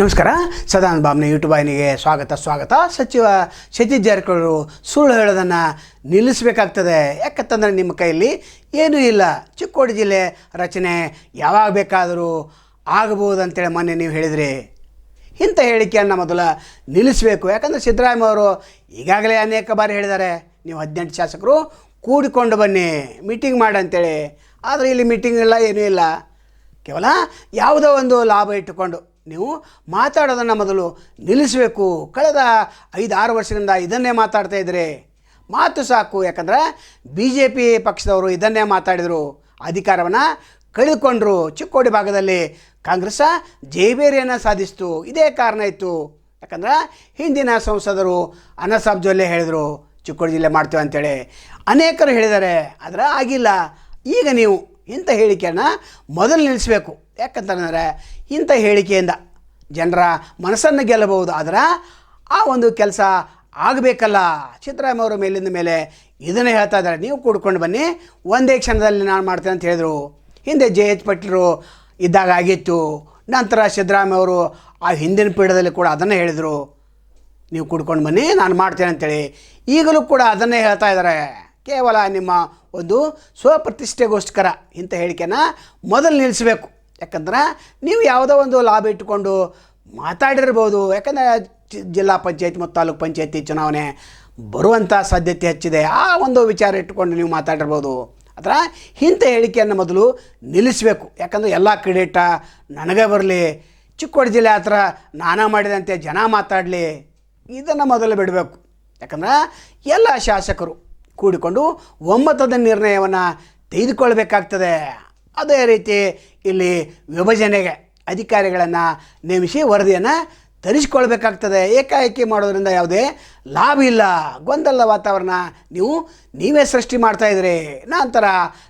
ನಮಸ್ಕಾರ. ಸದಾನಂದ ಬಾಬ್ನ ಯೂಟ್ಯೂಬ್ ವಾಹಿನಿಗೆ ಸ್ವಾಗತ ಸ್ವಾಗತ. ಸಚಿವ ಸತೀಶ್ ಜಾರಕಿಹೊಳಿ ಸುಳ್ಳು ಹೇಳೋದನ್ನು ನಿಲ್ಲಿಸಬೇಕಾಗ್ತದೆ. ಯಾಕಂತಂದರೆ ನಿಮ್ಮ ಕೈಯಲ್ಲಿ ಏನೂ ಇಲ್ಲ. ಚಿಕ್ಕೋಡಿ ಜಿಲ್ಲೆ ರಚನೆ ಯಾವಾಗ ಬೇಕಾದರೂ ಆಗಬಹುದು ಅಂತೇಳಿ ಮೊನ್ನೆ ನೀವು ಹೇಳಿದ್ರಿ. ಇಂಥ ಹೇಳಿಕೆಯನ್ನು ಮೊದಲು ನಿಲ್ಲಿಸಬೇಕು. ಯಾಕಂದರೆ ಸಿದ್ದರಾಮಯ್ಯ ಅವರು ಈಗಾಗಲೇ ಅನೇಕ ಬಾರಿ ಹೇಳಿದ್ದಾರೆ. ನೀವು ಹದಿನೆಂಟು ಶಾಸಕರು ಕೂಡಿಕೊಂಡು ಬನ್ನಿ, ಮೀಟಿಂಗ್ ಮಾಡಿ ಅಂತೇಳಿ. ಆದರೆ ಇಲ್ಲಿ ಮೀಟಿಂಗ್ ಇಲ್ಲ, ಏನೂ ಇಲ್ಲ. ಕೇವಲ ಯಾವುದೋ ಒಂದು ಲಾಭ ಇಟ್ಟುಕೊಂಡು ನೀವು ಮಾತಾಡೋದನ್ನು ಮೊದಲು ನಿಲ್ಲಿಸಬೇಕು. ಕಳೆದ ಐದು ಆರು ವರ್ಷದಿಂದ ಇದನ್ನೇ ಮಾತಾಡ್ತಾ ಇದ್ರಿ ಮಾತು ಸಾಕು, ಯಾಕಂದರೆ ಬಿ ಜೆ ಪಿ ಪಕ್ಷದವರು ಇದನ್ನೇ ಮಾತಾಡಿದರು. ಅಧಿಕಾರವನ್ನು ಕಳೆದುಕೊಂಡ್ರು. ಚಿಕ್ಕೋಡಿ ಭಾಗದಲ್ಲಿ ಕಾಂಗ್ರೆಸ್ ಜೈಬೇರಿಯನ್ನು ಸಾಧಿಸ್ತು. ಇದೇ ಕಾರಣ ಇತ್ತು. ಯಾಕಂದ್ರೆ ಹಿಂದಿನ ಸಂಸದರು ಅನಸಾಬ್ ಜೊಲ್ಲೆ ಹೇಳಿದರು, ಚಿಕ್ಕೋಡಿ ಜಿಲ್ಲೆ ಮಾಡ್ತೇವೆ ಅಂತೇಳಿ. ಅನೇಕರು ಹೇಳಿದ್ದಾರೆ, ಆದರೆ ಆಗಿಲ್ಲ. ಈಗ ನೀವು ಇಂಥ ಹೇಳಿಕೆಯನ್ನು ಮೊದಲು ನಿಲ್ಲಿಸಬೇಕು. ಯಾಕಂತಂದರೆ ಇಂಥ ಹೇಳಿಕೆಯಿಂದ ಜನರ ಮನಸ್ಸನ್ನು ಗೆಲ್ಲಬಹುದು. ಆದರೆ ಆ ಒಂದು ಕೆಲಸ ಆಗಬೇಕಲ್ಲ. ಸಿದ್ದರಾಮಯ್ಯ ಅವರ ಮೇಲಿಂದ ಮೇಲೆ ಇದನ್ನೇ ಹೇಳ್ತಾ ಇದ್ದಾರೆ. ನೀವು ಕೂಡ್ಕೊಂಡು ಬನ್ನಿ. ಒಂದೇ ಕ್ಷಣದಲ್ಲಿ ನಾನು ಮಾಡ್ತೇನೆ ಅಂತ ಹೇಳಿದರು. ಹಿಂದೆ ಜೆ ಎಚ್ ಪಟ್ಲರು ಇದ್ದಾಗ ಆಗಿತ್ತು. ನಂತರ ಸಿದ್ದರಾಮಯ್ಯ ಅವರು ಆ ಹಿಂದಿನ ಪೀಠದಲ್ಲಿ ಕೂಡ ಅದನ್ನು ಹೇಳಿದರು. ನೀವು ಕೂಡ್ಕೊಂಡು ಬನ್ನಿ. ನಾನು ಮಾಡ್ತೇನೆ ಅಂತೇಳಿ. ಈಗಲೂ ಕೂಡ ಅದನ್ನೇ ಹೇಳ್ತಾ ಇದ್ದಾರೆ. ಕೇವಲ ನಿಮ್ಮ ಒಂದು ಸ್ವಪ್ರತಿಷ್ಠೆಗೋಸ್ಕರ ಇಂಥ ಹೇಳಿಕೆನ ಮೊದಲು ನಿಲ್ಲಿಸಬೇಕು. ಯಾಕಂದ್ರೆ ನೀವು ಯಾವುದೋ ಒಂದು ಲಾಭ ಇಟ್ಟುಕೊಂಡು ಮಾತಾಡಿರ್ಬೋದು. ಯಾಕಂದರೆ ಜಿಲ್ಲಾ ಪಂಚಾಯತ್ ಮತ್ತು ತಾಲೂಕು ಪಂಚಾಯತಿ ಚುನಾವಣೆ ಬರುವಂಥ ಸಾಧ್ಯತೆ ಹೆಚ್ಚಿದೆ. ಆ ಒಂದು ವಿಚಾರ ಇಟ್ಟುಕೊಂಡು ನೀವು ಮಾತಾಡಿರ್ಬೋದು. ಅದರ ಇಂಥ ಹೇಳಿಕೆಯನ್ನು ಮೊದಲು ನಿಲ್ಲಿಸಬೇಕು. ಯಾಕಂದರೆ ಎಲ್ಲ ಕ್ರೆಡಿಟ ನನಗೆ ಬರಲಿ, ಚಿಕ್ಕೋಡಿ ಜಿಲ್ಲೆ ಹತ್ರ ನಾನಾ ಮಾಡಿದಂತೆ ಜನ ಮಾತಾಡಲಿ, ಇದನ್ನು ಮೊದಲು ಬಿಡಬೇಕು. ಯಾಕಂದ್ರೆ ಎಲ್ಲ ಶಾಸಕರು ಕೂಡಿಕೊಂಡು ಒಮ್ಮತದ ನಿರ್ಣಯವನ್ನು ತೆಗೆದುಕೊಳ್ಬೇಕಾಗ್ತದೆ. ಅದೇ ರೀತಿ ಇಲ್ಲಿ ವಿಭಜನೆಗೆ ಅಧಿಕಾರಿಗಳನ್ನು ನೇಮಿಸಿ ವರದಿಯನ್ನು ತರಿಸ್ಕೊಳ್ಬೇಕಾಗ್ತದೆ. ಏಕಾಏಕಿ ಮಾಡೋದ್ರಿಂದ ಯಾವುದೇ ಲಾಭ ಇಲ್ಲ. ಗೊಂದಲ ವಾತಾವರಣ. ನೀವು ನೀವೇ ಸೃಷ್ಟಿ ಮಾಡ್ತಾ ಇದ್ರಿ ನಂತರ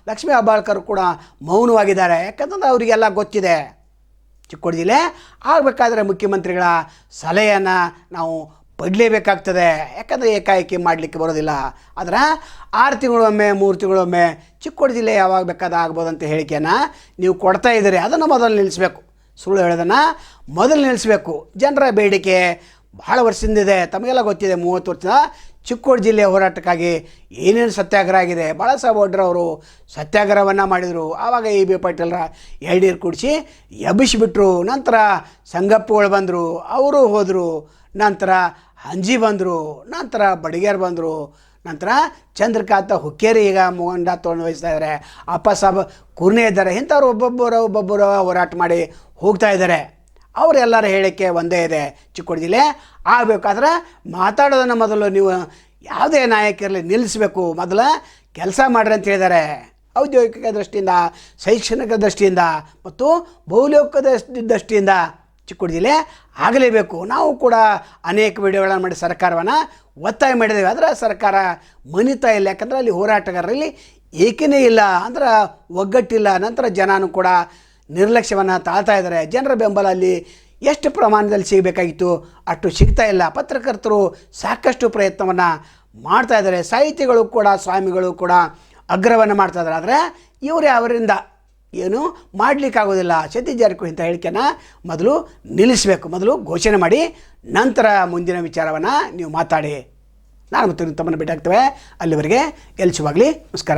ಲಕ್ಷ್ಮೀ ಅಬ್ಬಾಳ್ಕರ್ ಕೂಡ ಮೌನವಾಗಿದ್ದಾರೆ. ಯಾಕಂತಂದ್ರೆ ಅವರಿಗೆಲ್ಲ ಗೊತ್ತಿದೆ. ಚಿಕ್ಕೋಡಿ ಜಿಲ್ಲೆ ಆಗಬೇಕಾದ್ರೆ ಮುಖ್ಯಮಂತ್ರಿಗಳ ಸಲಹೆಯನ್ನು ನಾವು ಪಡಲೇಬೇಕಾಗ್ತದೆ. ಯಾಕಂದರೆ ಏಕಾಏಕಿ ಮಾಡಲಿಕ್ಕೆ ಬರೋದಿಲ್ಲ. ಆದ್ರೆ ಆರು ತಿಂಗಳೊಮ್ಮೆ, ಮೂರು ತಿಂಗಳೊಮ್ಮೆ ಚಿಕ್ಕೋಡಿ ಜಿಲ್ಲೆ ಯಾವಾಗ ಬೇಕಾದ ಅಂತ ಹೇಳಿಕೆಯನ್ನು ನೀವು ಕೊಡ್ತಾ ಇದ್ದೀರಿ. ಅದನ್ನು ಮೊದಲು ನಿಲ್ಲಿಸಬೇಕು. ಸುಳ್ಳು ಹೇಳೋದನ್ನು ಮೊದಲು ನಿಲ್ಲಿಸಬೇಕು. ಜನರ ಬೇಡಿಕೆ ಬಹಳ ವರ್ಷದಿಂದ ಇದೆ. ತಮಗೆಲ್ಲ ಗೊತ್ತಿದೆ ಮೂವತ್ತು ವರ್ಷದ ಚಿಕ್ಕೋಡಿ ಜಿಲ್ಲೆಯ ಹೋರಾಟಕ್ಕಾಗಿ ಏನೇನು ಸತ್ಯಾಗ್ರಹ ಆಗಿದೆ ಭಾಳ ಸಾಹೇಬ್ ಅವರು ಸತ್ಯಾಗ್ರಹವನ್ನು ಮಾಡಿದರು. ಆವಾಗ ಎ ಬಿ ಪಾಟೀಲ್ರ ಎಳ್ನೀರು ಕೂಡಿಸಿ ಎಬ್ಬಿಸಿಬಿಟ್ರು ನಂತರ ಸಂಗಪ್ಪಗಳು ಬಂದರು. ಅವರು ಹೋದರು. ನಂತರ ಹಂಜಿ ಬಂದರು. ನಂತರ ಬಡಿಗೇರ್ ಬಂದರು. ನಂತರ ಚಂದ್ರಕಾಂತ ಹುಕ್ಕೇರಿ ಈಗ ತೊಗೊಂಡು ವಹಿಸ್ತಾ ಇದ್ದಾರೆ ಅಪ್ಪ ಸಾಬ್ ಕುರ್ನೆ ಇದ್ದಾರೆ. ಇಂಥವ್ರು ಒಬ್ಬೊಬ್ಬರು ಒಬ್ಬೊಬ್ಬರು ಹೋರಾಟ ಮಾಡಿ ಹೋಗ್ತಾ ಇದ್ದಾರೆ ಅವರೆಲ್ಲರ ಹೇಳಿಕೆ ಒಂದೇ ಇದೆ ಚಿಕ್ಕೋಡಿ ಜಿಲ್ಲೆ ಆಗಬೇಕಾದ್ರೆ ಮಾತಾಡೋದನ್ನು ಮೊದಲು ನೀವು ಯಾವುದೇ ನಾಯಕರಲ್ಲಿ ನಿಲ್ಲಿಸಬೇಕು. ಮೊದಲು ಕೆಲಸ ಮಾಡ್ರಿ ಅಂತ ಹೇಳಿದ್ದಾರೆ. ಔದ್ಯೋಗಿಕ ದೃಷ್ಟಿಯಿಂದ, ಶೈಕ್ಷಣಿಕ ದೃಷ್ಟಿಯಿಂದ ಮತ್ತು ದೃಷ್ಟಿ- ದೃಷ್ಟಿಯಿಂದ ಚಿಕ್ಕೋಡಿ ಜಿಲ್ಲೆ ಆಗಲೇಬೇಕು. ನಾವು ಕೂಡ ಅನೇಕ ವಿಡಿಯೋಗಳನ್ನು ಮಾಡಿ ಸರ್ಕಾರವನ್ನು ಒತ್ತಾಯ ಮಾಡಿದ್ದೇವೆ. ಆದರೆ ಸರ್ಕಾರ ಮನಿತಾ ಇಲ್ಲ. ಯಾಕಂದರೆ ಅಲ್ಲಿ ಹೋರಾಟಗಾರರಲ್ಲಿ ಏಕನೇ ಇಲ್ಲ. ಅಂದ್ರೆ ಒಗ್ಗಟ್ಟಿಲ್ಲ. ನಂತರ ಜನನೂ ಕೂಡ ನಿರ್ಲಕ್ಷ್ಯವನ್ನು ತಾಳ್ತಾ ಇದ್ದಾರೆ. ಜನರ ಬೆಂಬಲ ಅಲ್ಲಿ ಎಷ್ಟು ಪ್ರಮಾಣದಲ್ಲಿ ಸಿಗಬೇಕಾಗಿತ್ತು? ಅಷ್ಟು ಸಿಗ್ತಾ ಇಲ್ಲ. ಪತ್ರಕರ್ತರು ಸಾಕಷ್ಟು ಪ್ರಯತ್ನವನ್ನು ಮಾಡ್ತಾ ಇದ್ದಾರೆ. ಸಾಹಿತಿಗಳು ಕೂಡ, ಸ್ವಾಮಿಗಳು ಕೂಡ ಅಗ್ರವನ್ನು ಮಾಡ್ತಾ ಇದ್ದಾರೆ. ಆದರೆ ಇವರು ಅವರಿಂದ ಏನು ಮಾಡಲಿಕ್ಕಾಗೋದಿಲ್ಲ. ಸತೀಶ್ ಜಾರಕಿಹೊಳಿ ಅಂತ ಹೇಳಿಕೆನ ಮೊದಲು ನಿಲ್ಲಿಸಬೇಕು. ಮೊದಲು ಘೋಷಣೆ ಮಾಡಿ, ನಂತರ ಮುಂದಿನ ವಿಚಾರವನ್ನು ನೀವು ಮಾತಾಡಿ. ನಾನು ಮತ್ತು ತಮ್ಮನ್ನು ಭೇಟಿ ಆಗ್ತೇವೆ ಅಲ್ಲಿವರೆಗೆ ಎಲ್ಸುವಾಗಲಿ. ನಮಸ್ಕಾರ.